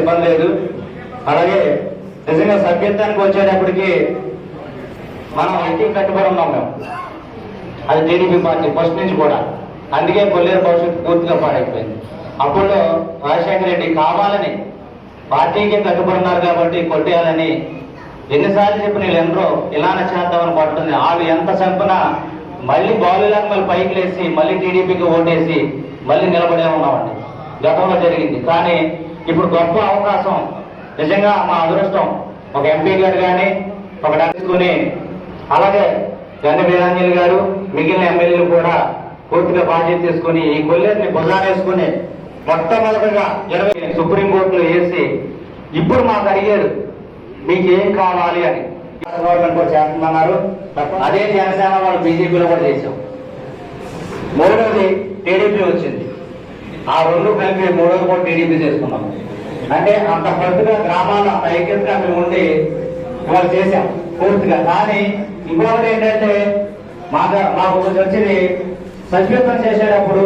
ఇబ్బంది లేదు అలాగే నిజంగా సభ్యత్వానికి వచ్చేటప్పటికి మనం ఐటీ కట్టుబడి ఉన్నాం మేము. అది టీడీపీ పార్టీ ఫస్ట్ నుంచి కూడా. అందుకే కొల్లేరు భవిష్యత్తు పూర్తిగా పాడైపోయింది. అప్పుడు రాజశేఖర రెడ్డి కావాలని పార్టీకి కట్టుబడినారు కాబట్టి కొట్టేయాలని ఎన్నిసార్లు చెప్పిన వీళ్ళెందరో ఇలానే చేద్దామని పడుతుంది. వాళ్ళు ఎంత చంపినా మళ్ళీ బాలులాగా మళ్ళీ పైకి లేసి మళ్ళీ టీడీపీకి ఓటేసి మళ్ళీ నిలబడే ఉన్నామండి. గతంలో జరిగింది. కానీ ఇప్పుడు గొప్ప అవకాశం. నిజంగా మా అదృష్టం. ఒక ఎంపీ గారు కానీ ఒక తీసుకుని అలాగే గన్న వీరాంజలి గారు మిగిలిన ఎమ్మెల్యేలు కూడా పూర్తిగా బాధ్యత తీసుకుని ఈ కొల్లేరుని భుజానేసుకుని మొట్టమొదటిగా ఇరవై సుప్రీంకోర్టులో వేసి ఇప్పుడు మాకు అడిగారు మీకు ఏం కావాలి అని. గవర్నమెంట్ కూడా చేస్తున్నారు అదే జనసేన వాళ్ళు బీజేపీలో కూడా చేశాం. మూడవది టీడీపీ వచ్చింది. ఆ రెండు కలిపి మూడో కూడా టీడీపీ చేసుకున్నాం. అంటే అంత పెద్దగా గ్రామాలు అంత మేము ఉండి ఇవాళ చేశాం పూర్తిగా. కానీ ఇంకొకటి ఏంటంటే మా మాకు వచ్చింది సభ్యత్వం చేసేటప్పుడు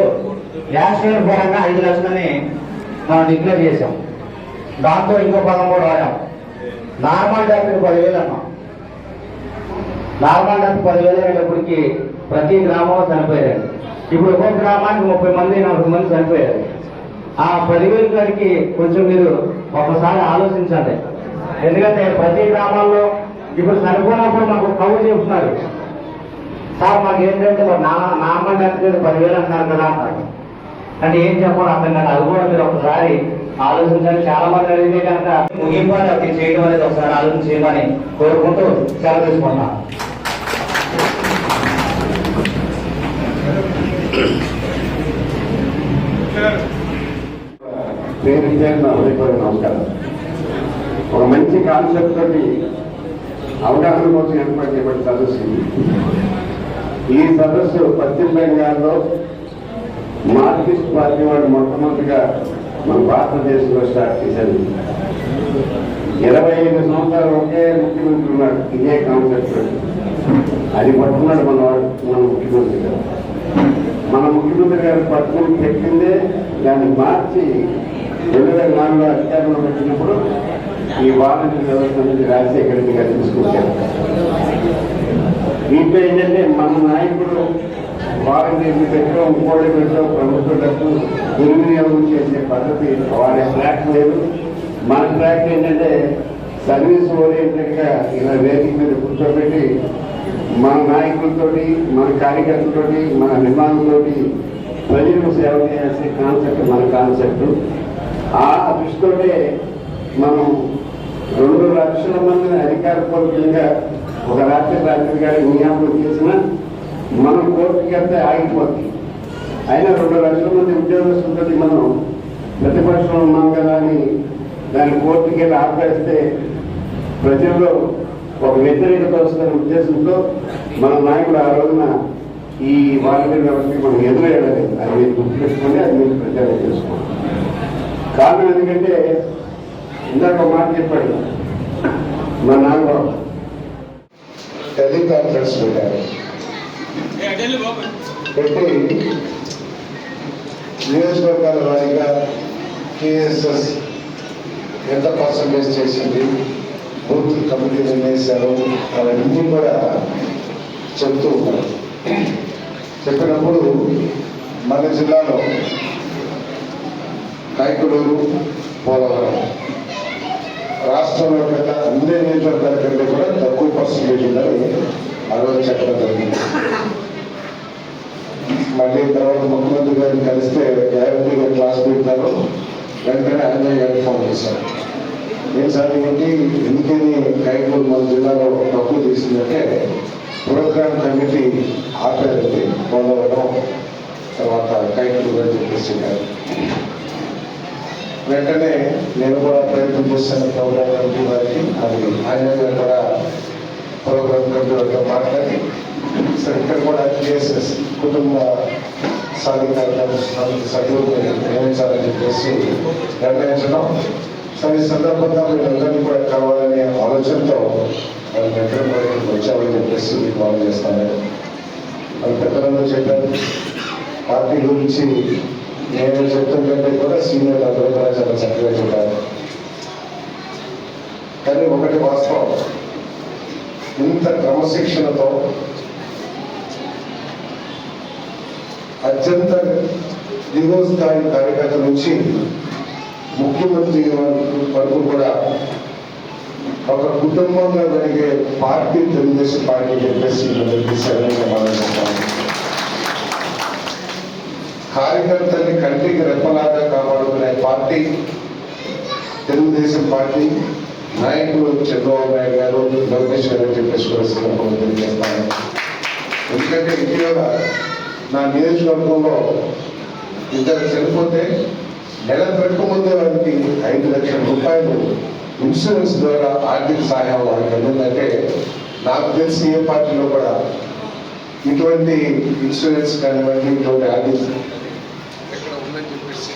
యాక్సిడెంట్ పరంగా ఐదు లక్షలని మనం డిక్లేర్ చేశాం. దాంతో ఇంకో పదం కూడా వాడాం నార్మల్ డాక్టర్ పదివేలు అన్నాం. నార్మల్ డాక్టర్ పదివేలు అయినప్పటికీ ప్రతి గ్రామంలో చనిపోయారు ఇప్పుడు ఒక్కొక్క గ్రామానికి ముప్పై మంది నలభై మంది చనిపోయారు. ఆ పదివేలు గారికి కొంచెం మీరు ఒకసారి ఆలోచించండి. ఎందుకంటే ప్రతి గ్రామాల్లో ఇప్పుడు చనిపోయినప్పుడు మాకు కవులు చెప్తున్నారు. సార్ మాకు ఏంటంటే నా నార్మల్ డాక్టర్ పదివేలు అంటున్నారు కదా అంటారు. అంటే ఏం చెప్పాలి అర్థం కాదు. అది కూడా మీరు ఒకసారి ఆలోచించండి. చాలా మంది అడిగితే కనుక ముగింపు అది చేయడం అనేది ఒకసారి ఆలోచన చేయమని కోరుకుంటూ సెలవు తీసుకుంటాను పేరు నా హృదయపూర్వక నమస్కారం. ఒక మంచి కాన్సెప్ట్ తోటి అవగాహన కోసం ఏర్పాటు చేయబడిన సదస్సు ఈ సదస్సు పశ్చిమ బెంగాల్లో మార్క్సిస్ట్ పార్టీ వాడు మొట్టమొదటిగా మన భారతదేశంలో స్టార్ట్ చేశారు. ఇరవై ఐదు సంవత్సరాలు ఒకే ముఖ్యమంత్రి ఉన్నాడు ఇదే కాన్సెప్ట్ అది పట్టుకున్నాడు మన వాడు మన ముఖ్యమంత్రి గారు. మన ముఖ్యమంత్రి గారు పట్టుకుని పెట్టిందే దాన్ని మార్చి రెండు వేల నాలుగులో అధికారంలో పెట్టినప్పుడు ఈ వాలంటీర్ వ్యవస్థ నుంచి రాజశేఖర రెడ్డి గారు తీసుకొచ్చారు. దీంట్లో ఏంటంటే మన నాయకుడు వాలంటీర్లు పెట్టడం ఇంకోళ్ళు పెట్టడం ప్రభుత్వ డబ్బు దుర్వినియోగం చేసే పద్ధతి వాడే ట్రాక్ లేదు. మన ట్రాక్ ఏంటంటే సర్వీస్ ఓరియంటెడ్గా ఇలా వేదిక మీద కూర్చోబెట్టి మన నాయకులతోటి మన కార్యకర్తలతోటి మన అభిమానులతో ప్రజలకు సేవ చేసే కాన్సెప్ట్ మన కాన్సెప్ట్ ఆ దృష్టితోటే మనం రెండు లక్షల మందిని అధికారపూర్వకంగా ఒక రాత్రి రాత్రి గారి నియామకం చేసిన మనం కోర్టుకి వెళ్తే ఆగిపోతుంది అయినా రెండు లక్షల మంది ఉద్యోగస్తులతో మనం ప్రతిపక్షంలో ఉన్నాం కదా అని దాన్ని కోర్టుకి వెళ్ళి ఆపేస్తే ప్రజల్లో ఒక వ్యతిరేకత వస్తున్న ఉద్దేశంతో మన నాయకుడు ఆ రోజున ఈ వాలంటీర్ వ్యవస్థకి మనం ఎదురేయలేదు అది మీరు గుర్తుపెట్టుకోండి అది మీరు ప్రచారం చేసుకోండి. కారణం ఎందుకంటే ఇందాక ఒక మాట చెప్పాడు మా నాన్నబాబు టెలికాన్ఫరెన్స్ పెట్టారు. పెట్టి నియోజకవర్గాల వారీగా టీఎస్ఎస్ ఎంత పర్సంటేజ్ చేసింది? బూత్ కమిటీలు వేశారు. అవన్నీ కూడా చెప్తూ ఉన్నారు. చెప్పినప్పుడు మన జిల్లాలో కైకులూరు పోలవరం రాష్ట్రంలో కన్నా అన్ని నియోజకవర్గాల కంటే కూడా తక్కువ పర్సంటేజ్ ఉందని ఆ రోజు చెప్పడం జరిగింది. మళ్ళీ తర్వాత ముఖ్యమంత్రి గారిని కలిస్తే గ్యారంటీ క్లాస్ పెట్టారు వెంటనే అన్నయ్య గారికి ఫోన్ చేశారు. ఏం సార్ ఎందుకని కైకూరు మన జిల్లాలో తక్కువ తీసిందంటే ప్రోగ్రామ్ కమిటీ ఆపేది పోలవరం తర్వాత కైకూరు అని చెప్పేసి వెంటనే నేను కూడా ప్రయత్నం చేశాను ప్రోగ్రామ్ కమిటీ వారికి. అది ఆయన కూడా ప్రోగ్రామ్ కమిటీ వారితో మాట్లాడి సరే ఇక్కడ కూడా కేసెస్ కుటుంబ సాధికారత సభ్యులు నిర్ణయించాలని చెప్పేసి నిర్ణయించడం కానీ ఈ సందర్భంగా వీళ్ళందరినీ కూడా కావాలనే ఆలోచనతో వాళ్ళ దగ్గర వచ్చామని చెప్పేసి మీకు కాల్ చేస్తాను. వాళ్ళ పెద్దలందరూ చెప్పారు. పార్టీ గురించి నేను చెప్తుంటే కూడా సీనియర్ అందరూ కూడా చాలా చక్కగా చెప్పారు. కానీ ఒకటి వాస్తవం. ఇంత క్రమశిక్షణతో అత్యంత దిగువ స్థాయి కార్యకర్త నుంచి ముఖ్యమంత్రి వరకు కూడా ఒక కుటుంబంగా జరిగే పార్టీ తెలుగుదేశం పార్టీ చెప్పేసి మనం కార్యకర్తల్ని కంటికి రెప్పలాగా కాపాడుకునే పార్టీ తెలుగుదేశం పార్టీ నాయకులు చంద్రబాబు నాయుడు గారు లోకేష్ గారు చెప్పేసి కూడా సందర్భంగా తెలియజేస్తాను. ఎందుకంటే ఇటీవల నా నియోజకవర్గంలో ఇద్దరు చనిపోతే నెల పెట్టుకు ముందే వారికి ఐదు లక్షల రూపాయలు ఇన్సూరెన్స్ ద్వారా ఆర్థిక సహాయం వారికి అందిందంటే నాకు తెలిసి ఏ పార్టీలో కూడా ఇటువంటి ఇన్సూరెన్స్ కానివ్వండి ఇటువంటి ఆర్థిక ఇక్కడ ఉందని చెప్పేసి.